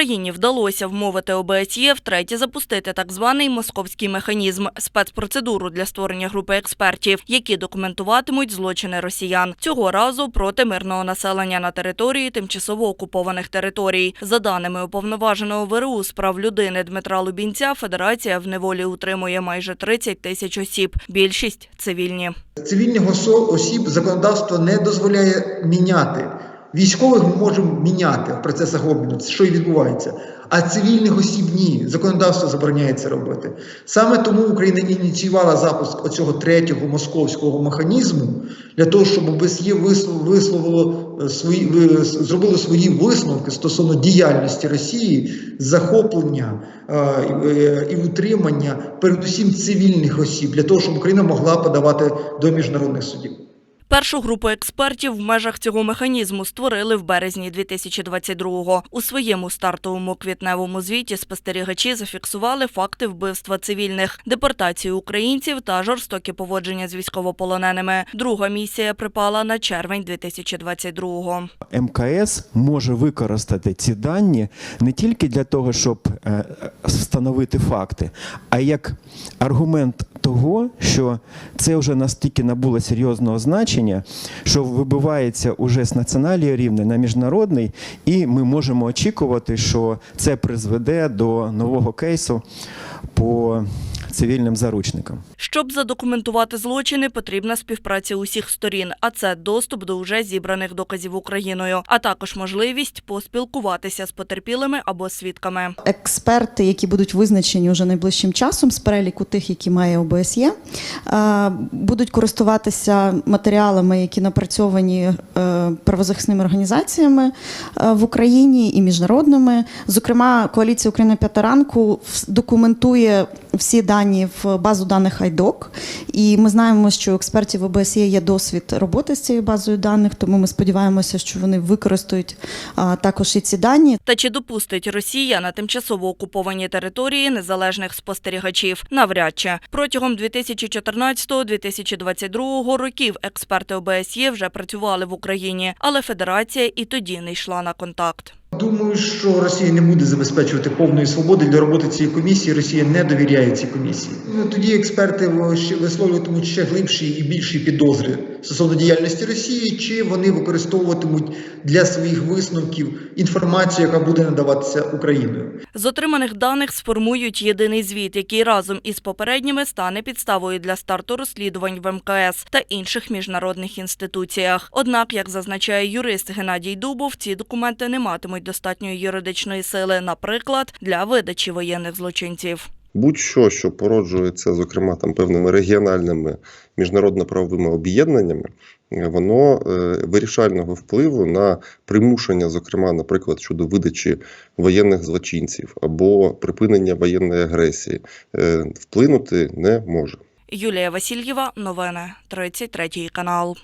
Україні вдалося вмовити ОБСЄ втретє запустити так званий московський механізм спецпроцедуру для створення групи експертів, які документуватимуть злочини росіян цього разу проти мирного населення на території тимчасово окупованих територій. За даними уповноваженого ВРУ з прав людини Дмитра Лубінця, федерація в неволі утримує майже 30 тисяч осіб. Більшість цивільні. Цивільних осіб законодавство не дозволяє міняти. Військових ми можемо міняти в процесах обміну, що і відбувається. А цивільних осіб ні. Законодавство забороняє це робити. Саме тому Україна ініціювала запуск оцього третього московського механізму для того, щоб ОБСЄ вислов- висловило е, свої зробило свої висновки стосовно діяльності Росії, захоплення е, е, і утримання передусім цивільних осіб для того, щоб Україна могла подавати до міжнародних судів. Першу групу експертів в межах цього механізму створили в березні 2022-го. У своєму стартовому квітневому звіті спостерігачі зафіксували факти вбивства цивільних, депортацію українців та жорстокі поводження з військовополоненими. Друга місія припала на червень 2022-го. МКС може використати ці дані не тільки для того, щоб е, встановити факти, а як аргумент того, що це вже настільки набуло серйозного значення, що вибивається уже з національного рівня на міжнародний, і ми можемо очікувати, що це призведе до нового кейсу по цивільним заручникам. Щоб задокументувати злочини, потрібна співпраця усіх сторін, а це доступ до вже зібраних доказів Україною, а також можливість поспілкуватися з потерпілими або свідками. експерти, які будуть визначені вже найближчим часом з переліку тих, які має ОБСЄ, е, будуть користуватися матеріалами, які напрацьовані е, правозахисними організаціями е, в Україні і міжнародними. Зокрема, коаліція Україна п'ята ранку документує всі дані в базу даних IDOC. І ми знаємо, що у експертів ОБСЄ є досвід роботи з цією базою даних, тому ми сподіваємося, що вони використають також і ці дані. Та чи допустить Росія на тимчасово окуповані території незалежних спостерігачів? Навряд чи протягом 2014-2022 років експерти ОБСЄ вже працювали в Україні, але Федерація і тоді не йшла на контакт. Думаю, що Росія не буде забезпечувати повної свободи для роботи цієї комісії. Росія не довіряє цій комісії. Ну, тоді експерти висловлюватимуть ще глибші і більші підозри стосовно діяльності Росії, чи вони використовуватимуть для своїх висновків інформацію, яка буде надаватися Україною. З отриманих даних сформують єдиний звіт, який разом із попередніми стане підставою для старту розслідувань в МКС та інших міжнародних інституціях. Однак, як зазначає юрист Геннадій Дубов, ці документи не матимуть достатньої юридичної сили, наприклад, для видачі воєнних злочинців. Будь-що, що породжується, зокрема там певними регіональними міжнародно-правовими об'єднаннями, е, воно е, вирішального впливу на примушення, зокрема, наприклад, щодо видачі воєнних злочинців або припинення воєнної агресії, е, вплинути не може. Юлія Васильєва, новини 33 канал.